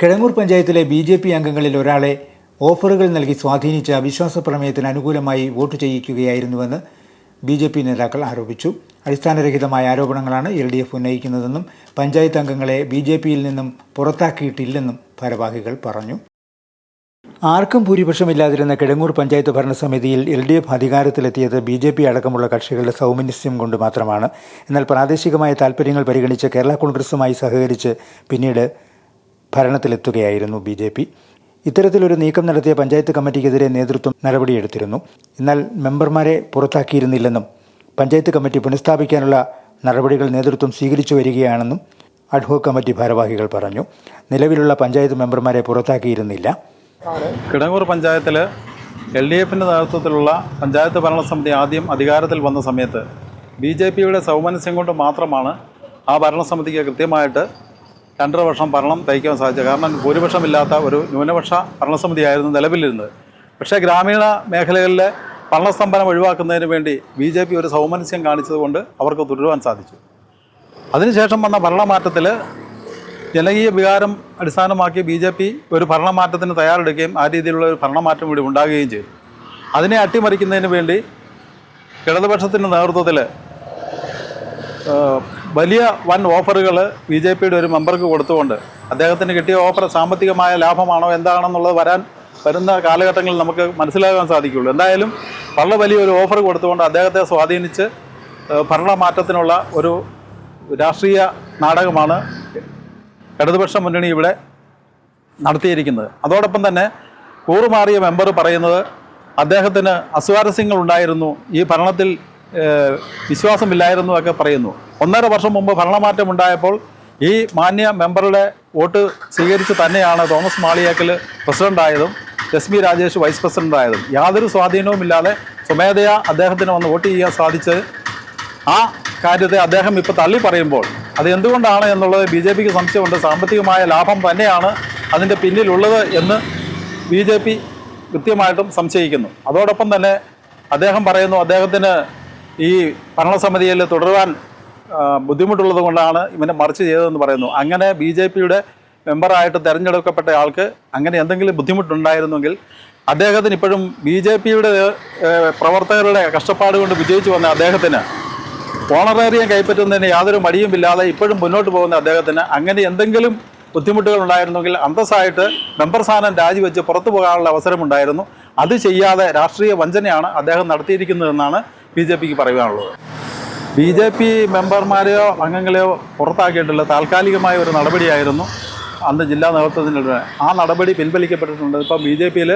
കിഴങ്ങൂർ പഞ്ചായത്തിലെ B J P അംഗങ്ങളിൽ ഒരാളെ ഓഫറുകൾ നൽകി സ്വാധീനിച്ച അവിശ്വാസ പ്രമേയത്തിന് അനുകൂലമായി വോട്ട് ചെയ്യിക്കുകയായിരുന്നുവെന്ന് ബി ജെ പി നേതാക്കൾ ആരോപിച്ചു. അടിസ്ഥാനരഹിതമായ ആരോപണങ്ങളാണ് എൽ ഡി എഫ് ഉന്നയിക്കുന്നതെന്നും പഞ്ചായത്ത് അംഗങ്ങളെ ബി ജെ പിയിൽ നിന്നും പുറത്താക്കിയിട്ടില്ലെന്നും ഭാരവാഹികൾ പറഞ്ഞു. ആർക്കും ഭൂരിപക്ഷമില്ലാതിരുന്ന കിഴങ്ങൂർ പഞ്ചായത്ത് ഭരണസമിതിയിൽ എൽ ഡി എഫ് അധികാരത്തിലെത്തിയത് ബി ജെ പി അടക്കമുള്ള കക്ഷികളുടെ സൗമനസ്യം കൊണ്ട് മാത്രമാണ്. എന്നാൽ പ്രാദേശികമായ താൽപ്പര്യങ്ങൾ പരിഗണിച്ച് കേരള കോൺഗ്രസുമായി സഹകരിച്ച് പിന്നീട് ഭരണത്തിലെത്തുകയായിരുന്നു ബി ജെ പി. ഇത്തരത്തിലൊരു നീക്കം നടത്തിയ പഞ്ചായത്ത് കമ്മിറ്റിക്കെതിരെ നേതൃത്വം നടപടിയെടുത്തിരുന്നു. എന്നാൽ മെമ്പർമാരെ പുറത്താക്കിയിരുന്നില്ലെന്നും പഞ്ചായത്ത് കമ്മിറ്റി പുനഃസ്ഥാപിക്കാനുള്ള നടപടികൾ നേതൃത്വം സ്വീകരിച്ചു വരികയാണെന്നും അഡ്ഹോക് കമ്മിറ്റി ഭാരവാഹികൾ പറഞ്ഞു. നിലവിലുള്ള പഞ്ചായത്ത് മെമ്പർമാരെ പുറത്താക്കിയിരുന്നില്ല. കിടങ്ങൂർ പഞ്ചായത്തിൽ എൽ ഡി എഫിന്റെ നേതൃത്വത്തിലുള്ള പഞ്ചായത്ത് ഭരണസമിതി ആദ്യം അധികാരത്തിൽ വന്ന സമയത്ത് ബി ജെ പിയുടെ സൗമനസ്യം കൊണ്ട് മാത്രമാണ് ആ ഭരണസമിതിക്ക് കൃത്യമായിട്ട് രണ്ടര വർഷം ഭരണം തയ്ക്കാൻ സാധിച്ചത് കാരണം ഭൂരിപക്ഷമില്ലാത്ത ഒരു ന്യൂനപക്ഷ ഭരണസമിതിയായിരുന്നു നിലവിലിരുന്നത്. പക്ഷേ ഗ്രാമീണ മേഖലകളിലെ ഭരണസ്തംഭനം ഒഴിവാക്കുന്നതിന് വേണ്ടി ബി ജെ പി ഒരു സൗമനസ്യം കാണിച്ചതുകൊണ്ട് അവർക്ക് തുടരുവാൻ സാധിച്ചു. അതിനുശേഷം വന്ന ഭരണമാറ്റത്തിൽ ജനകീയ വികാരം അടിസ്ഥാനമാക്കി ബി ജെ പി ഒരു ഭരണമാറ്റത്തിന് തയ്യാറെടുക്കുകയും ആ രീതിയിലുള്ള ഒരു ഭരണമാറ്റം ഇവിടെ ഉണ്ടാകുകയും ചെയ്തു. അതിനെ അട്ടിമറിക്കുന്നതിന് വേണ്ടി ഇടതുപക്ഷത്തിന്റെ നേതൃത്വത്തിൽ വലിയ വൻ ഓഫറുകൾ ബി ജെ പിയുടെ ഒരു മെമ്പർക്ക് കൊടുത്തുകൊണ്ട് അദ്ദേഹത്തിന് കിട്ടിയ ഓഫർ സാമ്പത്തികമായ ലാഭമാണോ എന്താണെന്നുള്ളത് വരാൻ വരുന്ന കാലഘട്ടങ്ങളിൽ നമുക്ക് മനസ്സിലാക്കാൻ സാധിക്കുള്ളൂ. എന്തായാലും വളരെ വലിയൊരു ഓഫർ കൊടുത്തുകൊണ്ട് അദ്ദേഹത്തെ സ്വാധീനിച്ച് ഭരണമാറ്റത്തിനുള്ള ഒരു രാഷ്ട്രീയ നാടകമാണ് ഇടതുപക്ഷ മുന്നണി ഇവിടെ നടത്തിയിരിക്കുന്നത്. അതോടൊപ്പം തന്നെ കൂറുമാറിയ മെമ്പർ പറയുന്നത് അദ്ദേഹത്തിന് അസ്വാരസ്യങ്ങൾ ഉണ്ടായിരുന്നു ഈ ഭരണത്തിൽ വിശ്വാസമില്ലായിരുന്നു ഒക്കെ പറയുന്നു. ഒന്നര വർഷം മുമ്പ് ഭരണമാറ്റം ഉണ്ടായപ്പോൾ ഈ മാന്യ മെമ്പറുടെ വോട്ട് സ്വീകരിച്ച് തന്നെയാണ് തോമസ് മാളിയേക്കൽ പ്രസിഡന്റായതും രശ്മി രാജേഷ് വൈസ് പ്രസിഡന്റായതും യാതൊരു സ്വാധീനവും ഇല്ലാതെ സ്വമേധയാ അദ്ദേഹത്തിന് വന്ന് വോട്ട് ചെയ്യാൻ സാധിച്ചത് ആ കാര്യത്തെ അദ്ദേഹം ഇപ്പോൾ തള്ളി പറയുമ്പോൾ അത് എന്തുകൊണ്ടാണ് എന്നുള്ളത് ബി ജെ പിക്ക് സംശയമുണ്ട്. സാമ്പത്തികമായ ലാഭം തന്നെയാണ് അതിന്റെ പിന്നിലുള്ളത് എന്ന് ബി ജെ പി കൃത്യമായിട്ടും സംശയിക്കുന്നു. അതോടൊപ്പം തന്നെ അദ്ദേഹം പറയുന്നു അദ്ദേഹത്തിന് ഈ ഭരണസമിതിയിൽ തുടരുവാൻ ബുദ്ധിമുട്ടുള്ളത് കൊണ്ടാണ് ഇവനെ മറിച്ച് ചെയ്തതെന്ന് പറയുന്നു. അങ്ങനെ ബി ജെ പിയുടെ മെമ്പറായിട്ട് തിരഞ്ഞെടുക്കപ്പെട്ട ആൾക്ക് അങ്ങനെ എന്തെങ്കിലും ബുദ്ധിമുട്ടുണ്ടായിരുന്നെങ്കിൽ അദ്ദേഹത്തിന് ഇപ്പോഴും ബി ജെ പിയുടെ പ്രവർത്തകരുടെ കഷ്ടപ്പാട് കൊണ്ട് വിജയിച്ചു വന്ന അദ്ദേഹത്തിന് ഓണറേറിയം കൈപ്പറ്റുന്നതിന് യാതൊരു മടിയുമില്ലാതെ ഇപ്പോഴും മുന്നോട്ട് പോകുന്ന അദ്ദേഹത്തിന് അങ്ങനെ എന്തെങ്കിലും ബുദ്ധിമുട്ടുകൾ ഉണ്ടായിരുന്നെങ്കിൽ അന്തസ്സായിട്ട് മെമ്പർ സ്ഥാനം രാജിവെച്ച് പുറത്തു പോകാനുള്ള അവസരമുണ്ടായിരുന്നു. അത് ചെയ്യാതെ രാഷ്ട്രീയ വഞ്ചനയാണ് അദ്ദേഹം നടത്തിയിരിക്കുന്നതെന്നാണ് ബി ജെ പിക്ക് പറയുവാനുള്ളത്. ബി ജെ പി മെമ്പർമാരെയോ അംഗങ്ങളെയോ പുറത്താക്കിയിട്ടുള്ള താൽക്കാലികമായ ഒരു നടപടിയായിരുന്നു അന്ന് ജില്ലാ നേതൃത്വത്തിന്റെ ആ നടപടി പിൻവലിക്കപ്പെട്ടിട്ടുണ്ട്. ഇപ്പം ബി ജെ പിയിൽ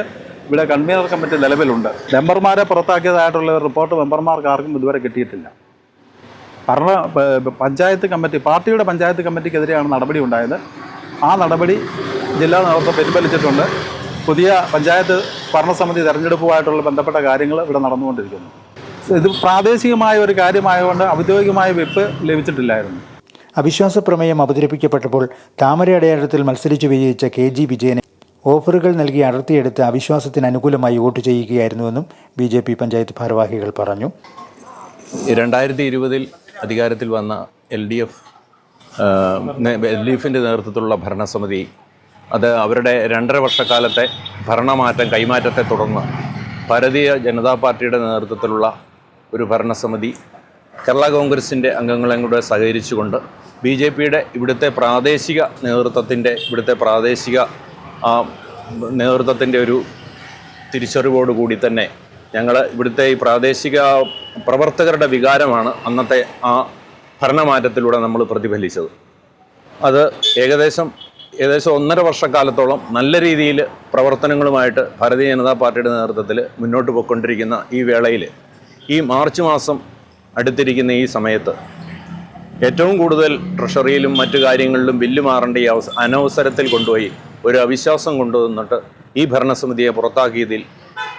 ഇവിടെ കൺവീനർ കമ്മിറ്റി നിലവിലുണ്ട്. മെമ്പർമാരെ പുറത്താക്കിയതായിട്ടുള്ള റിപ്പോർട്ട് മെമ്പർമാർക്ക് ആർക്കും ഇതുവരെ കിട്ടിയിട്ടില്ല. ഭരണ പഞ്ചായത്ത് കമ്മിറ്റി പാർട്ടിയുടെ പഞ്ചായത്ത് കമ്മിറ്റിക്കെതിരെയാണ് നടപടി ഉണ്ടായത്. ആ നടപടി ജില്ലാ നേതൃത്വം പിൻവലിച്ചിട്ടുണ്ട്. പുതിയ പഞ്ചായത്ത് ഭരണസമിതി തെരഞ്ഞെടുപ്പുമായിട്ടുള്ള ബന്ധപ്പെട്ട കാര്യങ്ങൾ ഇവിടെ നടന്നുകൊണ്ടിരിക്കുന്നു. ഇത് പ്രാദേശികമായ ഒരു കാര്യമായതുകൊണ്ട് ഔദ്യോഗികമായ വിപ്പ് ലഭിച്ചിട്ടില്ലായിരുന്നു. അവിശ്വാസ പ്രമേയം അവതരിപ്പിക്കപ്പെട്ടപ്പോൾ താമര അടയാളത്തിൽ മത്സരിച്ചു വിജയിച്ച കെ ജി വിജയനെ ഓഫറുകൾ നൽകി അടർത്തിയെടുത്ത് അവിശ്വാസത്തിന് അനുകൂലമായി വോട്ട് ചെയ്യുകയായിരുന്നുവെന്നും ബി ജെ പി പഞ്ചായത്ത് ഭാരവാഹികൾ പറഞ്ഞു. രണ്ടായിരത്തി ഇരുപതിൽ അധികാരത്തിൽ വന്ന L D F L D എഫിന്റെ നേതൃത്വത്തിലുള്ള ഭരണസമിതി അത് അവരുടെ രണ്ടര വർഷക്കാലത്തെ ഭരണമാറ്റം കൈമാറ്റത്തെ തുടർന്ന് ഭാരതീയ ജനതാ പാർട്ടിയുടെ നേതൃത്വത്തിലുള്ള ഒരു ഭരണസമിതി കേരള കോൺഗ്രസിന്റെ അംഗങ്ങളെ സഹകരിച്ചുകൊണ്ട് ബി ജെ പിയുടെ ഇവിടുത്തെ പ്രാദേശിക നേതൃത്വത്തിന്റെ ഇവിടുത്തെ പ്രാദേശിക നേതൃത്വത്തിന്റെ ഒരു തിരിച്ചറിവോട് കൂടി തന്നെ ഞങ്ങൾ ഇവിടുത്തെ ഈ പ്രാദേശിക പ്രവർത്തകരുടെ വികാരമാണ് അന്നത്തെ ആ ഭരണമാറ്റത്തിലൂടെ നമ്മൾ പ്രതിഫലിച്ചത്. അത് ഏകദേശം ഏകദേശം ഒന്നര വർഷക്കാലത്തോളം നല്ല രീതിയിൽ പ്രവർത്തനങ്ങളുമായിട്ട് ഭാരതീയ ജനതാ പാർട്ടിയുടെ നേതൃത്വത്തിൽ മുന്നോട്ട് പോയിക്കൊണ്ടിരിക്കുന്ന ഈ വേളയിൽ ഈ മാർച്ച് മാസം അടുത്തിരിക്കുന്ന ഈ സമയത്ത് ഏറ്റവും കൂടുതൽ ട്രഷറിയിലും മറ്റു കാര്യങ്ങളിലും ബില്ല് മാറേണ്ട ഈ അവസ അനവസരത്തിൽ കൊണ്ടുപോയി ഒരു അവിശ്വാസം കൊണ്ടുവന്നിട്ട് ഈ ഭരണസമിതിയെ പുറത്താക്കിയതിൽ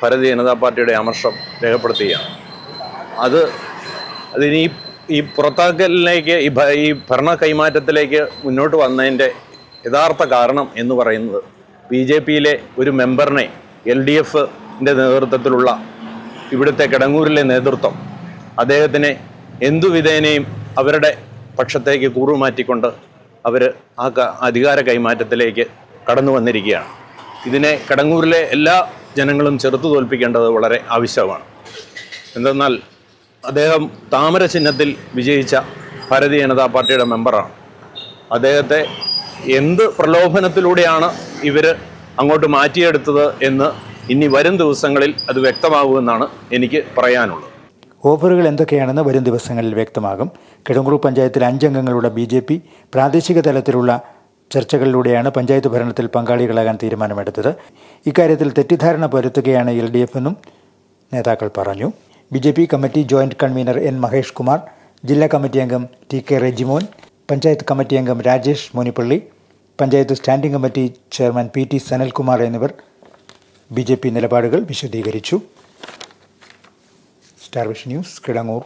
ഭാരതീയ ജനതാ പാർട്ടിയുടെ അമർഷം രേഖപ്പെടുത്തുകയാണ്. അത് അതിന് ഈ ഈ പുറത്താക്കലിലേക്ക് ഈ ഈ ഭരണ കൈമാറ്റത്തിലേക്ക് മുന്നോട്ട് വന്നതിന്റെ യഥാർത്ഥ കാരണം എന്ന് പറയുന്നത് ബി ജെ പിയിലെ ഒരു മെമ്പറിനെ എൽ ഡി എഫിന്റെ നേതൃത്വത്തിലുള്ള ഇവിടുത്തെ കിടങ്ങൂരിലെ നേതൃത്വം അദ്ദേഹത്തിനെ എന്തുവിധേനയും അവരുടെ പക്ഷത്തേക്ക് കൂറുമാറ്റിക്കൊണ്ട് അവർ ആ അധികാര കൈമാറ്റത്തിലേക്ക് കടന്നു വന്നിരിക്കുകയാണ്. ഇതിനെ കടങ്ങൂരിലെ എല്ലാ ജനങ്ങളും ചെറുത്തു തോൽപ്പിക്കേണ്ടത് വളരെ ആവശ്യമാണ്. എന്തെന്നാൽ അദ്ദേഹം താമര ചിഹ്നത്തിൽ വിജയിച്ച ഭാരതീയ ജനതാ പാർട്ടിയുടെ മെമ്പറാണ്. അദ്ദേഹത്തെ എന്ത് പ്രലോഭനത്തിലൂടെയാണ് ഇവർ അങ്ങോട്ട് മാറ്റിയെടുത്തത് എന്ന് ഇനി വരും ദിവസങ്ങളിൽ അത് വ്യക്തമാകുമെന്നാണ് എനിക്ക് പറയാനുള്ളത്. ഓഫറുകൾ എന്തൊക്കെയാണെന്ന് വരും ദിവസങ്ങളിൽ വ്യക്തമാകും. കിടങ്ങൂർ പഞ്ചായത്തിൽ അഞ്ചംഗങ്ങളുടെ ബി ജെ പി പ്രാദേശിക തലത്തിലുള്ള ചർച്ചകളിലൂടെയാണ് പഞ്ചായത്ത് ഭരണത്തിൽ പങ്കാളികളാകാൻ തീരുമാനമെടുത്തത്. ഇക്കാര്യത്തിൽ തെറ്റിദ്ധാരണ പരത്തുകയാണ് എൽ ഡി എഫ് എന്നും നേതാക്കൾ പറഞ്ഞു. B J P committee joint convener N Mahesh Kumar ജില്ലാ കമ്മിറ്റി അംഗം T K Rejimon panchayat committee അംഗം Rajesh Monippally panchayat standing committee chairman P T Sanalkumar എന്നിവർ ബി ജെ പി നിലപാടുകൾ വിശദീകരിച്ചു. Star vision news Kidangoor.